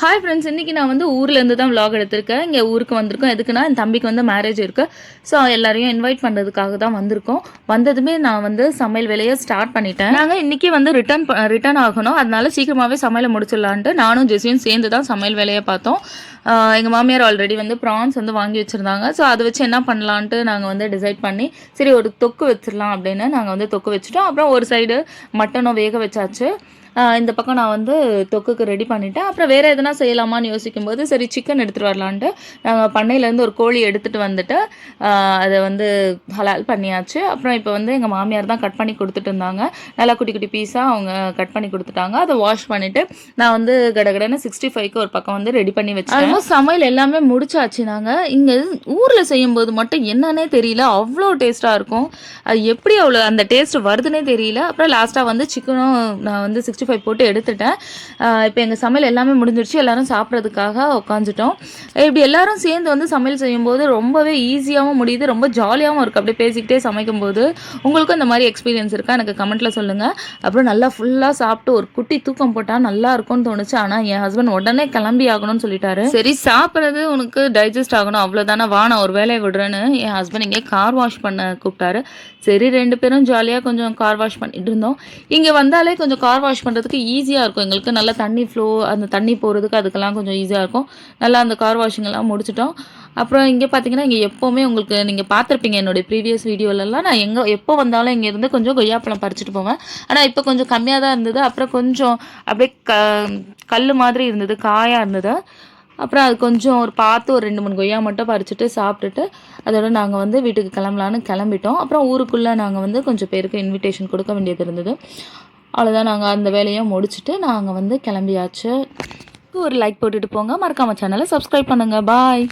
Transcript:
Hi friends இன்றைக்கி நான் வந்து ஊர்லேருந்து தான் vlog எடுத்திருக்கேன். இங்கே ஊருக்கு வந்திருக்கோம். எதுக்குன்னா என் தம்பிக்கு வந்து மேரேஜ் இருக்குது ஸோ எல்லாரையும் இன்வைட் பண்ணுறதுக்காக தான் வந்திருக்கோம். வந்ததுமே நான் வந்து சமையல் வேலையை ஸ்டார்ட் பண்ணிட்டேன். நாங்கள் இன்றைக்கி வந்து ரிட்டர்ன் ரிட்டர்ன் ஆகணும். அதனால சீக்கிரமாகவே சமையலை முடிச்சிடலான்ட்டு நானும் ஜெஸியும் சேர்ந்து தான் சமையல் வேலையை பார்த்தோம். எங்கள் மாமியார் ஆல்ரெடி வந்து ப்ரான்ஸ் வந்து வாங்கி வச்சுருந்தாங்க. ஸோ அதை வச்சு என்ன பண்ணலான்ட்டு நாங்கள் வந்து டிசைட் பண்ணி சரி ஒரு தொக்கு வச்சிடலாம் அப்படின்னு நாங்கள் வந்து தொக்கு வச்சுட்டோம். அப்புறம் ஒரு சைடு மட்டனும் வேக வச்சாச்சு. இந்த பக்கம் நான் வந்து தொக்குக்கு ரெடி பண்ணிட்டேன். அப்புறம் வேறு எதனா செய்யலாமான்னு யோசிக்கும்போது சரி சிக்கன் எடுத்துகிட்டு வரலான்ட்டு நாங்கள் பண்ணையிலேருந்து ஒரு கோழி எடுத்துகிட்டு வந்துட்டு அதை வந்து ஹலால் பண்ணியாச்சு. அப்புறம் இப்போ வந்து எங்கள் மாமியார் தான் கட் பண்ணி கொடுத்துட்டு இருந்தாங்க. நல்லா குட்டி குட்டி பீஸாக அவங்க கட் பண்ணி கொடுத்துட்டாங்க. அதை வாஷ் பண்ணிவிட்டு நான் வந்து கடகடன்னு சிக்ஸ்டி ஃபைவ்க்கு ஒரு பக்கம் வந்து ரெடி பண்ணி வச்சேன் ஆல்மோஸ்ட் சமையல் எல்லாமே முடிச்சாச்சு நாங்கள் இங்கே ஊரில் செய்யும்போது மட்டும் என்னன்னே தெரியல. அவ்வளோ டேஸ்ட்டாக இருக்கும். அது எப்படி அவ்வளோ அந்த டேஸ்ட் வருதுன்னே தெரியல. அப்புறம் லாஸ்ட்டாக வந்து சிக்கனும் நான் வந்து சிக்ஸ்டி ஃபைவ் போட்டு எடுத்துட்டேன். இப்போ எங்கள் சமையல் எல்லாமே முடிஞ்சிருச்சு. எல்லாரும் சாப்பிட்றதுக்காக உட்காந்துட்டோம் இப்படி எல்லாரும் சேர்ந்து வந்து சமையல் செய்யும்போது ரொம்பவே ஈஸியாகவும் முடியுது. ரொம்ப ஜாலியாகவும் இருக்குது அப்படியே பேசிக்கிட்டே சமைக்கும்போது உங்களுக்கும் இந்த மாதிரி எக்ஸ்பீரியன்ஸ் இருக்கா? எனக்கு கமெண்ட்டில் சொல்லுங்கள் அப்புறம் நல்லா ஃபுல்லாக சாப்பிட்டு ஒரு குட்டி தூக்கம் போட்டால் நல்லா இருக்கும்னு தோணுச்சு. ஆனால் என் ஹஸ்பண்ட் உடனே கிளம்பி ஆகணும்னு சொல்லிட்டாரு. சரி சாப்பிட்றது உனக்கு டைஜஸ்ட் ஆகணும். அவ்வளோதானே வா நான் ஒரு வேலையை விடுறேன்னு என் ஹஸ்பண்ட் இங்கே கார் வாஷ் பண்ண கூப்பிட்டாரு. சரி ரெண்டு பேரும் ஜாலியாக கொஞ்சம் கார் வாஷ் பண்ணிட்டு இருந்தோம். இங்கே வந்தாலே கொஞ்சம் கார் வாஷ் பண்ணுறதுக்கு ஈஸியாக இருக்கும். எங்களுக்கு நல்லா தண்ணி ஃப்ளோ அந்த தண்ணி போகிறதுக்கு அதுக்கெல்லாம் கொஞ்சம் ஈஸியாக இருக்கும். நல்லா அந்த கார் வாஷிங்கெல்லாம் முடிச்சிட்டோம். அப்புறம் இங்கே பார்த்தீங்கன்னா இங்கே எப்போவுமே உங்களுக்கு நீங்கள் பார்த்துருப்பீங்க என்னுடைய ப்ரீவியஸ் வீடியோலலாம் நான் எங்கே எப்போ வந்தாலும் இங்கேருந்து கொஞ்சம் கொய்யாப்பழம் பறிச்சுட்டு போவேன். ஆனால் இப்போ கொஞ்சம் கம்மியாக தான் இருந்தது. அப்புறம் கொஞ்சம் அப்படியே க கல் மாதிரி இருந்தது காயாக இருந்தது. அப்புறம் அது கொஞ்சம் ஒரு பார்த்து ஒரு ரெண்டு மூணு கொய்யா மட்டும் பறிச்சுட்டு சாப்பிட்டுட்டு அதோட நாங்கள் வந்து வீட்டுக்கு கிளம்பலான்னு கிளம்பிட்டோம். அப்புறம் ஊருக்குள்ளே நாங்கள் வந்து கொஞ்சம் பேருக்கு இன்விடேஷன் கொடுக்க வேண்டியது இருந்தது. அவ்வளோதான் நாங்கள் அந்த வேலையை முடிச்சுட்டு நாங்கள் வந்து கிளம்பியாச்சு. ஒரு லைக் போட்டுட்டு போங்க. மறக்காம சேனலை சப்ஸ்கிரைப் பண்ணுங்கள் பாய்